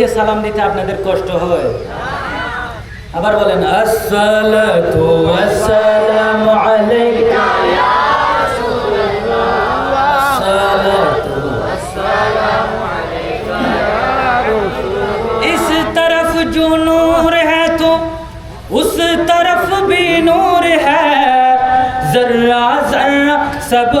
দেখে সালাম দিতে আপনাদের কষ্ট হয় আবার বলেন আসসালাতু ওয়াসসালামু আলাইকা আসসালাতু इस तरफ जो नूर है तो उस तरफ भी नूर है जर्रा जर्रा सब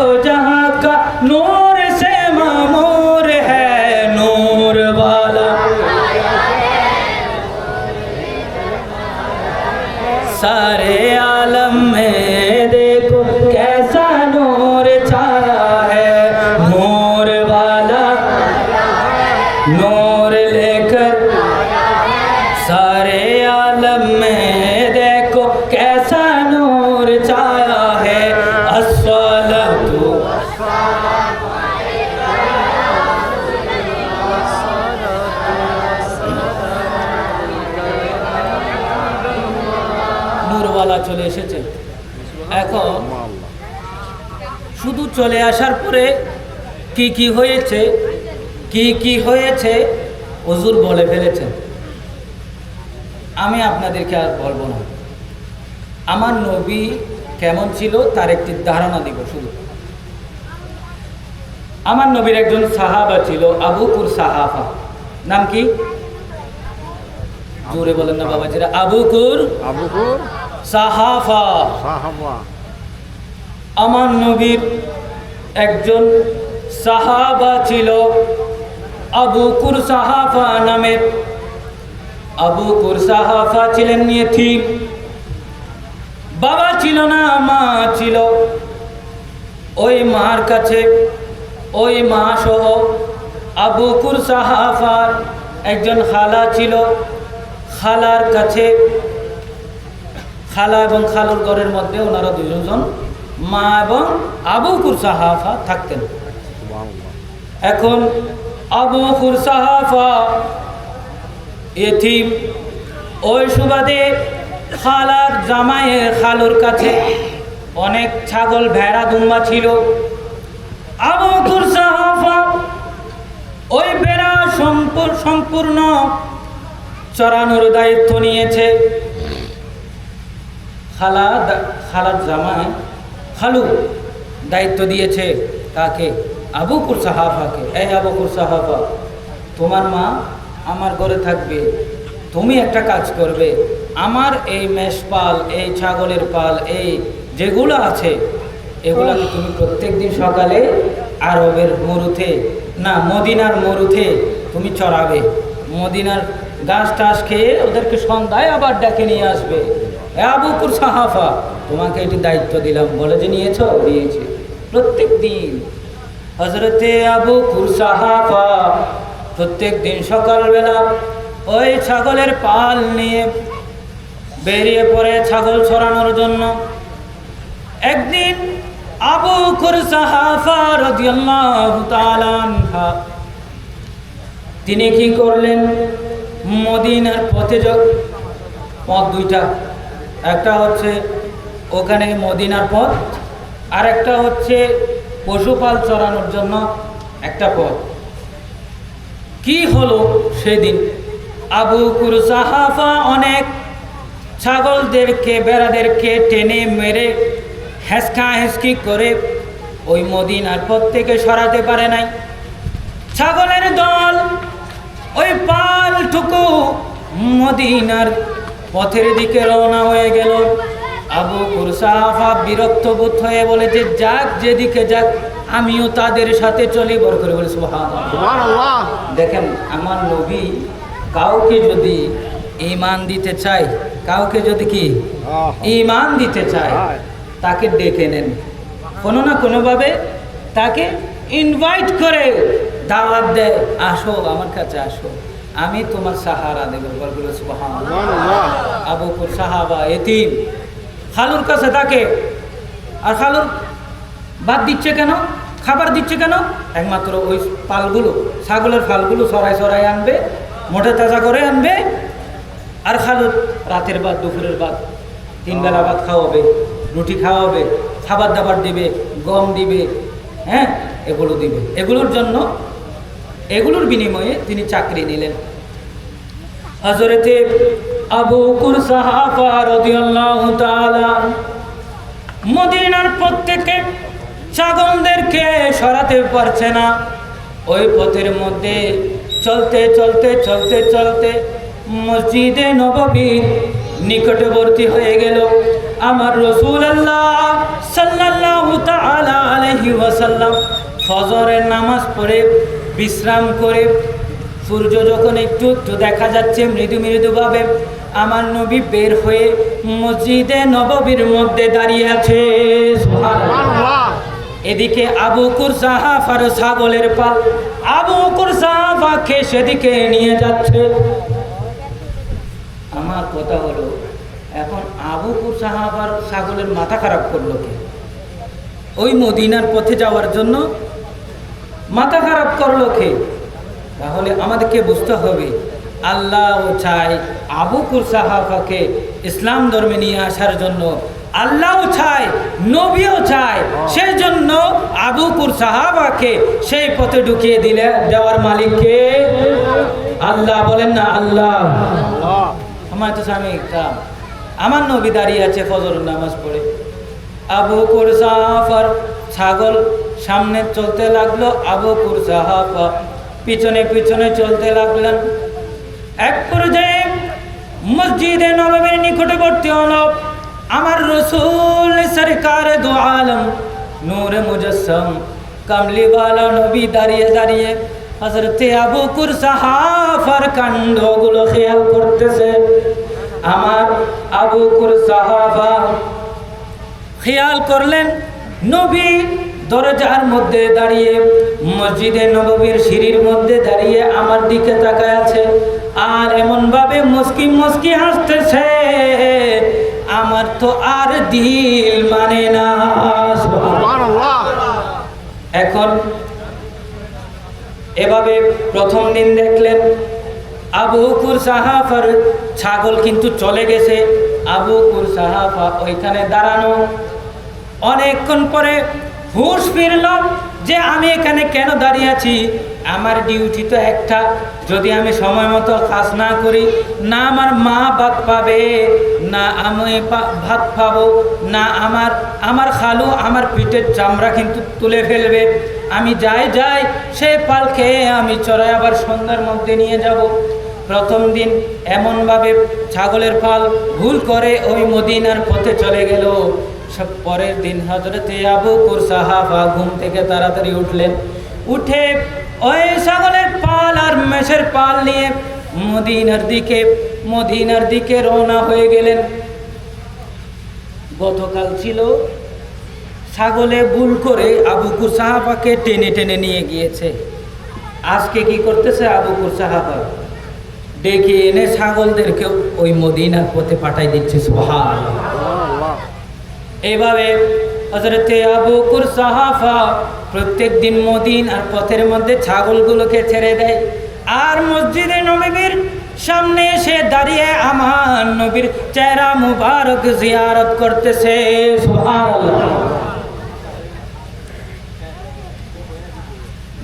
আসার পরে কি কি হয়েছে কি কি হয়েছে হুজুর বলে ফেলেছেন। আমি আপনাদেরকে আর বলব না। আমার নবী কেমন ছিল তার একটি ধারণা দিব শুধু। আমার নবীর একজন সাহাবা ছিল আবুকুর সাহাফা। নাম কি? জোরে বলেন না বাবা বাবাজিরা আবুকুর আবুকুর সাহাফা। সাহাবা। আমার নবীর একজন সাহাবা ছিল আবুকুর সাহাফা নামের আবুকুর সাহাফা ছিলেন ইয়েতিম বাবা ছিল না, মা ছিল। ওই মার কাছে, ওই মা সহ আবুকুর সাহাফার একজন খালা ছিল। খালার কাছে, খালা এবং খালুর ঘরের মধ্যে ওনারা দুজন মা এবং আবু কুরসাহাফা থাকতেন। এখন আবু কুরসাহাফা এথিম ওই সুবাদে খালার জামাইয়ের খালুর কাছে অনেক ছাগল, ভেড়া, দুম্বা ছিল। আবু কুরসাহাফা ওই বেড়া সম্পূর- সম্পূর্ণ চড়ানোর দায়িত্ব নিয়েছে। খালা খালার জামাই খালু দায়িত্ব দিয়েছে কাকে আবুকুর সাহাফাকে এই আবুকুর সাহাফা তোমার মা আমার ঘরে থাকবে, তুমি একটা কাজ করবে, আমার এই মেষ পাল এই ছাগলের পাল, এই যেগুলো আছে, এগুলাকে তুমি প্রত্যেক দিন সকালে আরবের মরুতে, না, মদিনার মরুতে তুমি চড়াবে, মদিনার গাছ টাছ খেয়ে ওদেরকে সন্ধ্যায় আবার ডেকে নিয়ে আসবে। এ আবুকুর সাহাফা, তোমাকে এটি দায়িত্ব দিলাম। বলে যে নিয়েছো? দিয়েছে। প্রত্যেক দিন। হজরতে আবুকুর সাহাফা, প্রত্যেক দিন সকালবেলা ওই ছাগলের পাল নিয়ে বেরিয়ে পড়ে ছাগল ছড়ানোর জন্য। একদিন আবু সাহাফা তিনি কি করলেন? মদিনার পথে পথ দুইটা। একটা হচ্ছে ওখানে মদিনার পথ আর একটা হচ্ছে পশুপাল চড়ানোর জন্য একটা পথ। কি হলো সেদিন? আবু কুর সাহাফা অনেক ছাগলদেরকে, বেড়াদেরকে টেনে মেরে হেসকা হেসকি করে ওই মদিনার পথ থেকে সরাতে পারে নাই। ছাগলের দল ওই পালটুকু মদিনার পথের দিকে রওনা হয়ে গেল। আবু কুরসাফা বিরক্ত বোধ হয়ে বলে যে যাক যেদিকে যাক আমিও তাদের সাথে চলি। বর করে বলে দেখেন আমার নবী কাউকে যদি ইমান দিতে চাই কাউকে যদি কি। ইমান দিতে চায় তাকে ডেকে নেন। কোনো না কোনোভাবে তাকে ইনভাইট করে দাওয়াত দেয় আসো আমার কাছে আসো। আমি তোমার সাহারা দেব বলগুলো সুবহানাল্লাহ। সুবহানাল্লাহ। আবু বকর সাহাবা এতিম। খালুর কাছে থাকে আর খালুর বাদ দিচ্ছে কেন? খাবার দিচ্ছে কেন? একমাত্র ওই পালগুলো ছাগলের ফালগুলো সরাই সরাই আনবে মোটে তাজা করে আনবে আর খালুর রাতের বাদ দুপুরের বাদ তিন বেলা ভাত খাওয়াবে রুটি খাওয়াবে খাবার দাবার দিবে গম দিবে হ্যাঁ এগুলো দিবে। এগুলোর জন্য এগুলোর বিনিময়ে তিনি চাকরি নিলেন। হজরতে আবু কুর সাহাফা রাদিয়াল্লাহু তাআলা মদিনার প্রত্যেকে ছাগলদেরকে সরাতে পারছে না। ওই পথের মধ্যে চলতে চলতে চলতে চলতে মসজিদে নববীর নিকটবর্তী হয়ে গেল। আমার রসুল আল্লাহ সাল্লাল্লাহু তাআলা আলাইহি ওয়াসাল্লাম ফজরের নামাজ পড়ে বিশ্রাম করে। সূর্য যখন একটু একটু দেখা যাচ্ছে মৃদু মৃদুভাবে আমার নবী বের হয়ে মসজিদে নববীর মধ্যে দাঁড়িয়ে আছে। এদিকে আবু কুরসাহাফার ছাগলের পাল আবু কুরসাহাফাকে সেদিকে নিয়ে যাচ্ছে। আমার কথা হলো এখন আবু কুরসাহাফার ছাগলের মাথা খারাপ করল কে? ওই মদিনার পথে যাওয়ার জন্য মাথা খারাপ করল কে? তাহলে আমাদেরকে বুঝতে হবে আল্লাহ চাই আবু কুর সাহাফাকে ইসলাম ধর্মে নিয়ে আসার জন্য। আল্লাহও চায় নবীও চায়। সেই জন্য আবু কুর সাহাবাকে সেই পথে ঢুকিয়ে দিলে দেওয়ার মালিককে আল্লাহ বলেন না আল্লাহ। আমার তো স্বামী আমার নবী দাঁড়িয়ে আছে ফজর নামাজ পড়ে। আবু কুর সাহাফার ছাগল সামনে চলতে লাগল, আবু কুর সাহাফা পিছনে পিছনে চলতে লাগলেন। এক পর্যায়ে মসজিদে নবমীর নিকটবর্তী হলো আমার রসুল সরকার দো আলম। নূর মুজসম, কামলিওয়ালা নবী দাঁড়িয়ে দাঁড়িয়ে হজরতে আবু কুর সাহাফার কাণ্ডগুলো খেয়াল করতেছে। আমার আবু কুর সাহাফা খেয়াল করলেন, নবী দরজার মধ্যে দাঁড়িয়ে, মসজিদে নববীর সিঁড়ির মধ্যে দাঁড়িয়ে আমার দিকে তাকায় আছে। আর এমন ভাবে মুস্কি মুস্কি হাসতেছে, আমার তো আর দিল মানে না এখন এভাবে প্রথম দিন দেখলেন, আবু কুর সাহাফার ছাগল কিন্তু চলে গেছে। আবু কুর সাহাফা ওইখানে দাঁড়ানো অনেকক্ষণ পরে হুশ ফিরল যে আমি এখানে কেন দাঁড়িয়ে আছি? আমার ডিউটি তো একটা। যদি আমি সময় মতো কাজ না করি, না আমার মা ভাত পাবে, না আমি ভাত পাবো, না আমার আমার খালু, আমার পিঠের চামড়া কিন্তু তুলে ফেলবে। আমি যাই যাই সেই খেয়ে আমি চড়াই আবার সন্ধ্যার মধ্যে নিয়ে যাব। প্রথম দিন এমনভাবে ছাগলের পাল ভুল করে ওই মদিনার পথে চলে গেল। পরের দিন হজরতে আবু সাহাবা ঘুম থেকে তাড়াতাড়ি উঠলেন। উঠে ওই ছাগলের পাল আর মেষের পাল নিয়ে মদিনার দিকে মদিনার দিকে রওনা হয়ে গেলেন। গতকাল ছিল ছাগলে ভুল করে আবু সাহাবাকে টেনে টেনে নিয়ে গিয়েছে। আজকে কি করতেছে আবু সাহাবা? ডেকে এনে ছাগলদেরকে ওই মদিনার পথে পাঠাই দিচ্ছে সুবহান এইভাবে হজরতে আবু সাহাফা প্রত্যেক দিন মদিন আর পথের মধ্যে ছাগলগুলোকে ছেড়ে দেয়। আর মসজিদে নবীর সামনে এসে দাঁড়িয়ে আমার নবীর চেহারা মুবারক জিয়ারত করতেছে।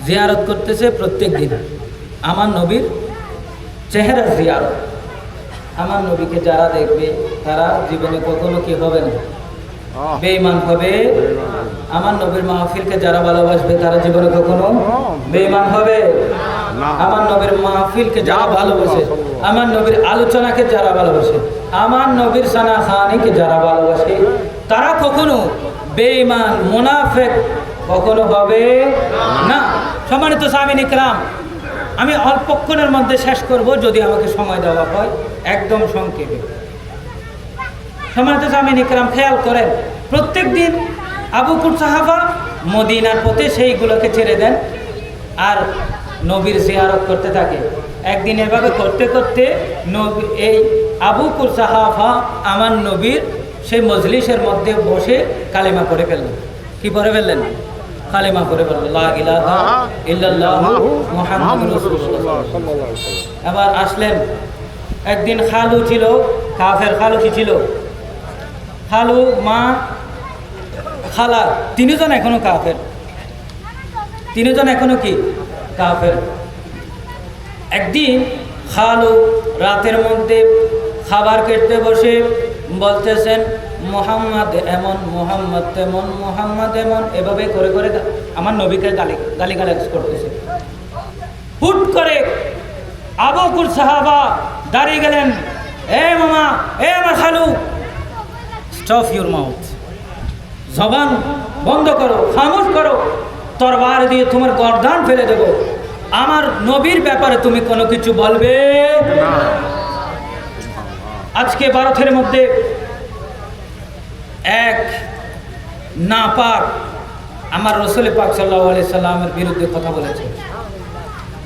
জিয়ারত করতেছে প্রত্যেক দিন। আমার নবীর চেহারা জিয়ারত। আমার নবীকে যারা দেখবে তারা জীবনে কখনো কি হবে না। বেঈমান হবে। আমার নবীর মাহফিলকে যারা ভালোবাসবে তারা জীবনে কখনো বেঈমান হবে। আমার নবীর মাহফিলকে যারা ভালোবাসে আমার নবীর আলোচনাকে যারা ভালোবাসে আমার নবীর সানা খানিকে যারা ভালোবাসে তারা কখনো বেঈমান মুনাফেক কখনো হবে না। সম্মানিত স্বামী ইকরাম আমি অল্পক্ষণের মধ্যে শেষ করব যদি আমাকে সময় দেওয়া হয় একদম সংক্ষেপে। সম্মানিত স্বামী ইকরাম খেয়াল করেন প্রত্যেক দিন আবু কুর সাহাবা মদিনার পথে সেইগুলোকে ছেড়ে দেন আর নবীর জিয়ারত করতে থাকে। একদিন এভাবে করতে করতে নবী, এই আবু কুর সাহাবা আমার নবীর সেই মজলিসের মধ্যে বসে কালেমা করে ফেললেন। কি করে ফেললেন? কালেমা করে ফেললেন। এবার আসলেন, একদিন খালু ছিল, কাফের খালু কি ছিল খালু, মা, খালা, তিনজন এখনও কাফের। তিনজন এখনও কি? কাফের। একদিন খালু রাতের মধ্যে খাবার কেটে বসে বলতেছেন, মোহাম্মদ এমন, মোহাম্মদ তেমন, মোহাম্মদ এমন। এভাবে করে করে আমার নবীকে গালি গালি গালাজ করতেছে। হুট করে আবকুর সাহাবা দাঁড়িয়ে গেলেন, এ মামা, এ আমার খালু স্টপ ইউর মাউথ জবান বন্ধ করো, খামোশ করো। তরবার দিয়ে তোমার গর্দান ফেলে দেব। আমার নবীর ব্যাপারে তুমি কোনো কিছু বলবে? আজকে ভারতের মধ্যে এক না পাক আমার রসুল পাক সাল্লাহ আলি সাল্লামের বিরুদ্ধে কথা বলেছে।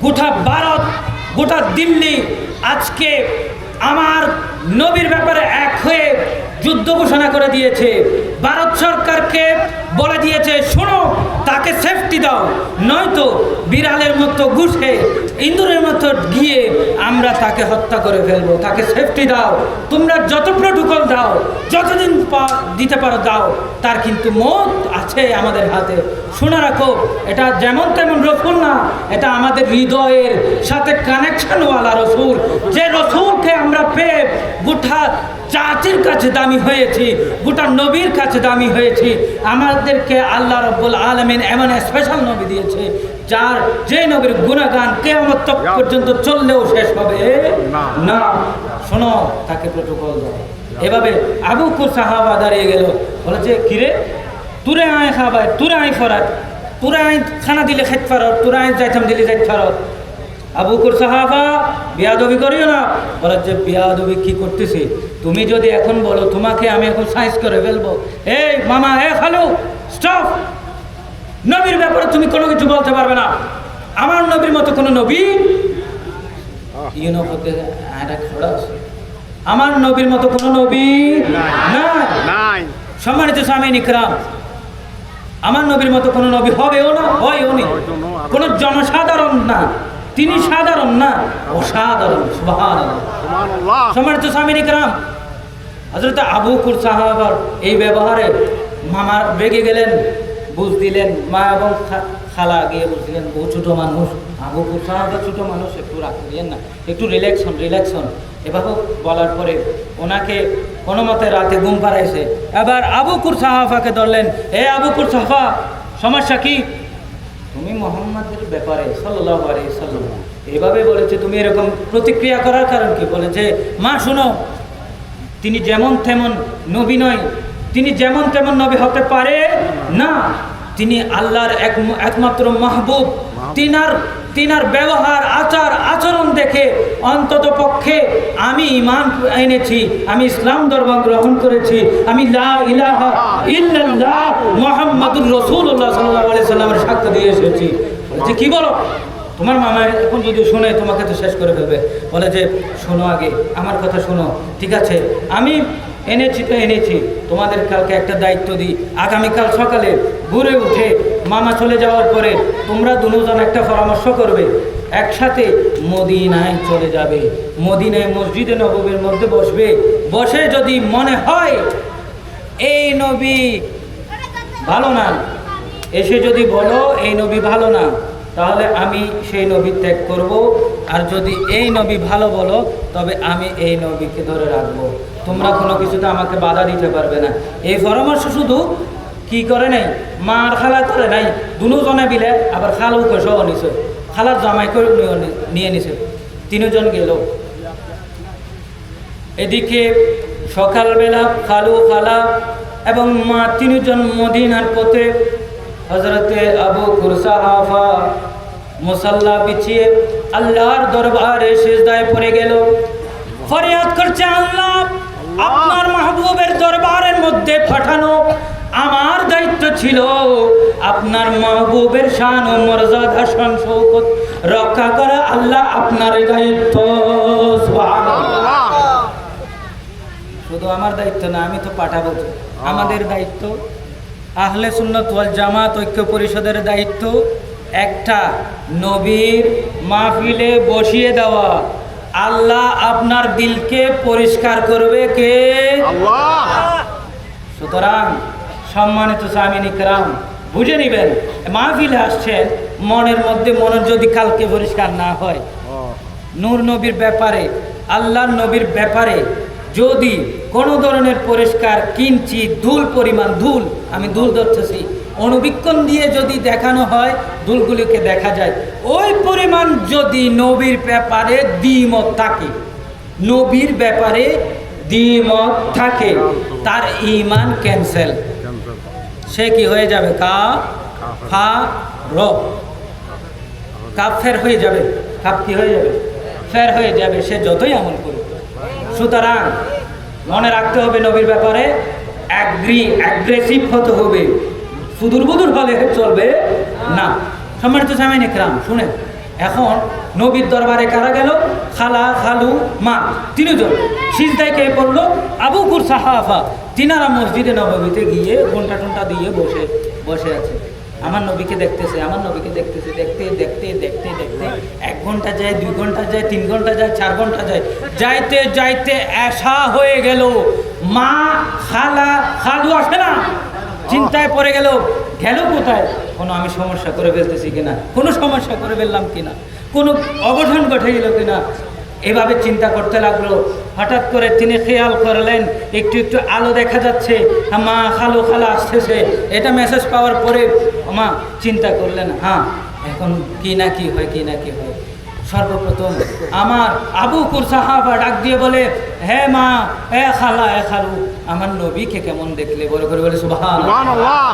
গোটা ভারত, গোটা দিল্লি আজকে আমার নবীর ব্যাপারে এক হয়ে যুদ্ধ ঘোষণা করে দিয়েছে। ভারত সরকারকে বলে দিয়েছে, শোনো, তাকে সেফটি দাও। নয়তো বিড়ালের মতো ঘুষে ইন্দুরের মতো গিয়ে আমরা তাকে হত্যা করে ফেলব। তাকে সেফটি দাও। তোমরা যত প্রোটোকল দাও, যতদিন দিতে পারো দাও, তার কিন্তু মত আছে আমাদের হাতে। শোনা রাখো, এটা যেমন তেমন রসুল না, এটা আমাদের হৃদয়ের সাথে কানেকশনওয়ালা রসুল। যে রসুলকে আমরা পেয়ে গোটা জাতির কাছে দামি হয়েছি গোটা নবীর কাছে দামি হয়েছি। আমাদেরকে আল্লাহ রব্বুল আলমিন এমন স্পেশাল নবী দিয়েছে যার যে নবীর গুণগান কেমন পর্যন্ত চললেও শেষ হবে। না। শোনো তাকে প্রোটোকল দাও। এভাবে আবু সাহাবা দাঁড়িয়ে গেল। বলেছে কিরে? তুরে আয় খাবার তুরে আয় ফরাত তুরে আয় খানা দিলে খেত ফারত তুরে আয় যাইতাম দিলে যাইত ফারত। আবু কুর সাহাবা বিয়াদবি করিও না। বলে যে বিয়াদবি কি করতেছি? তুমি যদি এখন বলো তোমাকে আমি এখন সাইজ করে ফেলব। এই মামা এ খালু স্টপ নবীর ব্যাপারে তুমি কোনো কিছু বলতে পারবে না। আমার নবীর মতো কোনো নবী? আমার নবীর মতো কোনো নবী নাই। সম্মানিত স্বামী নিকরাম আমার নবীর মতো কোনো নবী হবেও না হয়ও নি। হয়তো না, আর- কোনো জনসাধারণ না। তিনি সাধারণ না অসাধারণ সম্মানিত স্বামী নিকরাম হজরত আবু কুর সাহাবার এই ব্যবহারে মামা রেগে গেলেন বুঝ দিলেন মা এবং খালা গিয়ে বলছিলেন বহু ছোট মানুষ আবু কুর সাহাবা ছোট মানুষ একটু রাখতে দিলেন না একটু রিল্যাক্সন রিল্যাক্সন এভাবে বলার পরে ওনাকে কোনো মতে রাতে ঘুম পাড়াইছে। এবার আবু কুর সাহাফাকে ধরলেন এ আবু কুর সাহাফা সমস্যা কি? তুমি মোহাম্মদের ব্যাপারে সাল্লাহ আলী সাল্লাম এভাবে বলেছে, তুমি এরকম প্রতিক্রিয়া করার কারণ কি? বলেছে, মা, শোনো, তিনি যেমন তেমন নবী নয়, তিনি যেমন তেমন নবী হতে পারে না, তিনি আল্লাহর এক একমাত্র মাহবুব, তিনার তিনার ব্যবহার, আচার, আচরণ দেখে অন্তত পক্ষে আমি ইমান এনেছি, আমি ইসলাম ধর্ম গ্রহণ করেছি। আমি মুহাম্মাদুর রাসূলুল্লাহ সাল্লাল্লাহু আলাইহি সাল্লামের সাক্ষ্য দিয়ে এসেছি। বলেছে কি বলো? তোমার মামা এখন যদি শুনে, তোমাকে তো শেষ করে ফেলবে। বলে যে, শোনো আগে, আমার কথা শোনো, ঠিক আছে? আমি এনেছি তো এনেছি, তোমাদের কালকে একটা দায়িত্ব দিই। আগামীকাল সকালে ঘুরে উঠে মামা চলে যাওয়ার পরে তোমরা দুজন একটা পরামর্শ করবে। একসাথে মদিনায় চলে যাবে। মদিনায় মসজিদে নববীর মধ্যে বসবে। বসে যদি মনে হয়, এই নবী ভালো না। এসে যদি বলো, এই নবী ভালো না, তাহলে আমি সেই নবী ত্যাগ করব। আর যদি এই নবী ভালো বলো, তবে আমি এই নবীকে ধরে রাখব। তোমরা কোনো কিছুতে আমাকে বাধা দিতে পারবে না। এই পরামর্শ শুধু কি করে নাই? মার খালা করে নাই। দুজনে বিলে আবার খালুকে সহ নিছে খালার জামাই করে নিয়ে- নিছে তিনজন গেল। এদিকে সকালবেলা খালু খালা এবং মা তিনজন মদিনার পথে হজরতে আবু কুরসাহাফা মুসাল্লা পিছিয়ে আল্লাহর দরবারে সেজদায় পড়ে গেল। ফরিয়াদ করছে আল্লাহ, আপনার মাহবুবের দরবারের মধ্যে পাঠানো আমার দায়িত্ব ছিল আপনার মাহবুবের শান ও মর্যাদা শান শৌকত রক্ষা করা আল্লাহ আপনার দায়িত্ব। শুধু আমার দায়িত্ব না আমি তো পাঠাবো আমাদের দায়িত্ব আহলে সুন্নত ওয়াল জামাত ঐক্য পরিষদের দায়িত্ব একটা নবীর মাহফিলে বসিয়ে দেওয়া। আল্লাহ আপনার দিলকে পরিষ্কার করবে কে? আল্লাহ। সুতরাং সম্মানিত স্বামীন ইকরাম বুঝে নিবেন, মাহফিলে আসছেন, মনের মধ্যে মনের যদি কালকে পরিষ্কার না হয়। নূর নবীর ব্যাপারে, আল্লাহর নবীর ব্যাপারে যদি কোনো ধরনের পরিষ্কার, কিঞ্চি, ধুল পরিমাণ, ধুল, আমি ধুল ধরতেছি অনুবীক্ষণ দিয়ে যদি দেখানো হয়, ধুলগুলিকে দেখা যায়। ওই পরিমাণ যদি নবীর ব্যাপারে দ্বিমত থাকে, নবীর ব্যাপারে দ্বিমত থাকে, তার ইমান ক্যান্সেল সে কি হয়ে যাবে? কা ফা র। কাপ ফের হয়ে যাবে। কাপ কি হয়ে যাবে? ফের হয়ে যাবে। সে যতই আমল করুক। সুতরাং মনে রাখতে হবে নবীর ব্যাপারে অ্যাগ্রি অ্যাগ্রেসিভ হতে হবে। সুদূর বুদুর হলে চলবে না। সম্মানিত সামিন ইকরাম শুনে এখন নবীর দরবারে কারা গেল? খালা খালু মা তিনজন। সিজদায় কে পড়ল? আবু কুর সাহাফা তিনারা মসজিদে নবমীতে গিয়ে ঘণ্টা টন্টা দিয়ে বসে বসে আছে। আমার নবীকে দেখতেছে, আমার নবীকে দেখতেছে, দেখতে দেখতে দেখতে দেখতে। এক ঘণ্টা যায়, দুই ঘণ্টা যায়, তিন ঘণ্টা যায়, চার ঘণ্টা যায়। যাইতে যাইতে এসা হয়ে গেল। মা খালা, খালু আসে না। চিন্তায় পড়ে গেল গেল কোথায়? কোনো আমি সমস্যা করে ফেলতেছি কিনা? কোনো সমস্যা করে ফেললাম কিনা? কোনো অঘটন ঘটে গেল কিনা? এভাবে চিন্তা করতে লাগল। হঠাৎ করে তিনি খেয়াল করলেন, একটু একটু আলো দেখা যাচ্ছে। মা খালো, খালা আসতেছে। এটা মেসেজ পাওয়ার পরে মা চিন্তা করলেন হ্যাঁ এখন কি না কি হয়, কি না কি হয়? সর্বপ্রথম। আমার আবু কুর সাহাবা ডাক দিয়ে বলে হে মা এ খালা এ খালু আমার নবীকে কেমন দেখলে? বলে করে বলে সুবহান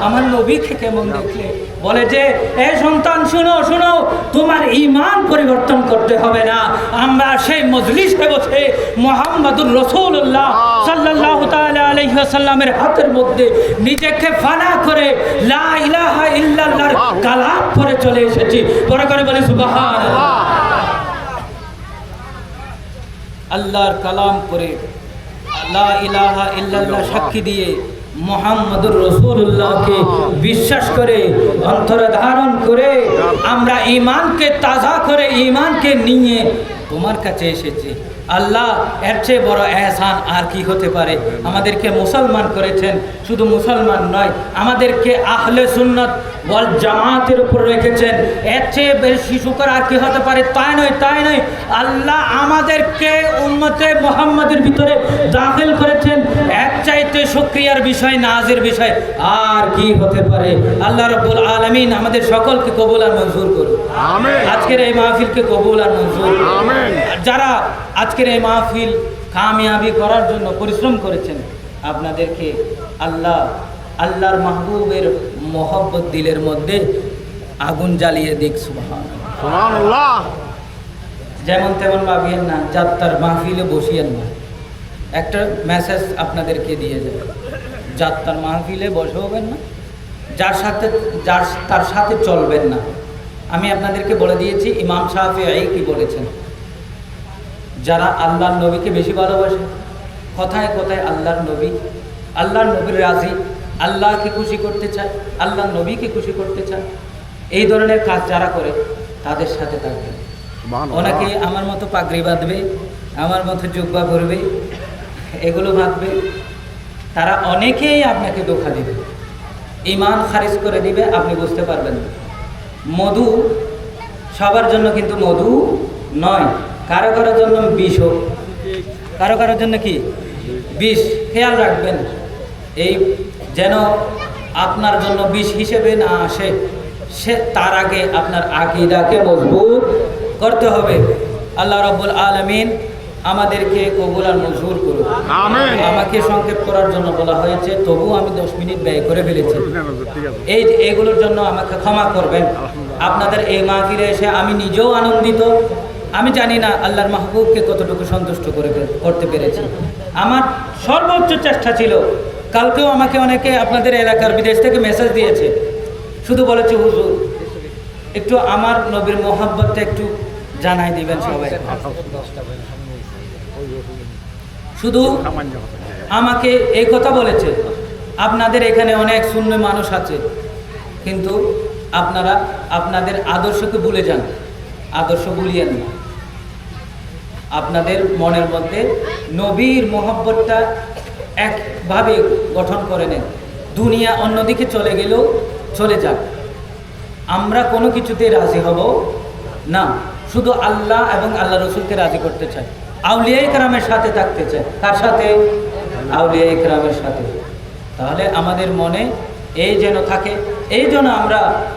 আমার নবীকে কেমন দেখলে? বলে যে এ সন্তান শুনো শুনো তোমার ইমান পরিবর্তন করতে হবে না। আমরা সেই মজলিসে বসে মোহাম্মদুর রসুল্লাহ আলাইহি ওয়াসাল্লামের হাতের মধ্যে নিজেকে ফানা করে লা ইলাহা ইল্লাল্লাহর কালাম পরে চলে এসেছি। পরে করে বলে সুবহানাল্লাহ। আল্লাহর কালাম করে ইল্লাল্লাহ সাক্ষী দিয়ে মোহাম্মদুর রসুল্লাহকে বিশ্বাস করে, অন্তরে ধারণ করে আমরা ইমানকে তাজা করে ইমানকে নিয়ে তোমার কাছে এসেছি। আল্লাহ, এর চেয়ে বড় এহসান আর কি হতে পারে? আমাদেরকে মুসলমান করেছেন। শুধু মুসলমান নয়, আমাদেরকে আহলে সুন্নত ওয়াল জামাতের উপর রেখেছেন। এর চেয়ে বেশি শুকর আর কি হতে পারে? তাই নয় তাই নয়। আল্লাহ আমাদেরকে উন্মতে মোহাম্মদের ভিতরে দাখিল করেছেন। এক চাইতে শুক্রিয়ার বিষয় নাজের বিষয়। আর কি হতে পারে? আল্লাহ রব্বুল আলমিন আমাদের সকলকে কবুল আর মঞ্জুর করুন। আজকের এই মাহফিলকে কবুল আর মঞ্জুর যারা আজকের এই মাহফিল কামিয়াবি করার জন্য পরিশ্রম করেছেন আপনাদেরকে আল্লাহ আল্লাহর মাহবুবের মহব্বত দিলের মধ্যে আগুন জ্বালিয়ে দিক যেমন তেমন ভাবিয়েন না যাত্রার মাহফিলে বসিয়েন না। একটা মেসেজ আপনাদেরকে দিয়ে যাবে যাত্রার মাহফিলে বসে হবেন না যার সাথে যার তার সাথে চলবেন না। আমি আপনাদেরকে বলে দিয়েছি ইমাম সাহাফি এই কি বলেছেন? যারা আল্লাহর নবীকে বেশি ভালোবাসে কথায় কথায় আল্লাহর নবী আল্লাহর নবীর রাজি আল্লাহকে খুশি করতে চায় আল্লাহ নবীকে খুশি করতে চায় এই ধরনের কাজ যারা করে তাদের সাথে থাকবেন সুবহানাল্লাহ। অনেকে আমার মতো পাগড়ি বাঁধবে আমার মতো জুব্বা করবে এগুলো ভাববে তারা অনেকেই আপনাকে ধোকা দেবে। ইমান খারিজ করে দিবে আপনি বুঝতে পারবেন না। মধু সবার জন্য কিন্তু মধু নয় কারও কারোর জন্য বিষ হোক। কারও কারোর জন্য কি? বিষ। খেয়াল রাখবেন এই যেন আপনার জন্য বিষ হিসেবে না আসে সে তার আগে আপনার আকিদাকে মজবুত করতে হবে। আল্লাহ রব্বুল আলমিন আমাদেরকে কবুল আর মজবুর করুন আমাকে সংক্ষেপ করার জন্য বলা হয়েছে তবু আমি দশ মিনিট ব্যয় করে ফেলেছি। এই এগুলোর জন্য আমাকে ক্ষমা করবেন। আপনাদের এই মাহফিলে এসে আমি নিজেও আনন্দিত। আমি জানি না আল্লাহর মাহবুবকে কতটুকু সন্তুষ্ট করে করতে পেরেছি। আমার সর্বোচ্চ চেষ্টা ছিল কালকেও আমাকে অনেকে আপনাদের এলাকার বিদেশ থেকে মেসেজ দিয়েছে। শুধু বলেছে, হুজুর, একটু আমার নবীর মোহাব্বতটা একটু জানাই দিবেন সবাই। শুধু আমাকে এই কথা বলেছে, আপনাদের এখানে অনেক শূন্য মানুষ আছে, কিন্তু আপনারা আপনাদের আদর্শকে ভুলে যান, আদর্শ ভুলিয়েন না আপনাদের মনের মধ্যে নবীর মোহব্বতটা একভাবে গঠন করে নেন। দুনিয়া অন্যদিকে চলে গেলেও চলে যাক। আমরা কোনো কিছুতে রাজি হব না। শুধু আল্লাহ এবং আল্লাহ রসুলকে রাজি করতে চাই। আউলিয়া ইকরামের সাথে থাকতে চাই। তার সাথে? আউলিয়া ইকরামের সাথে। তাহলে আমাদের মনে এই যেন থাকে, এই জন্য আমরা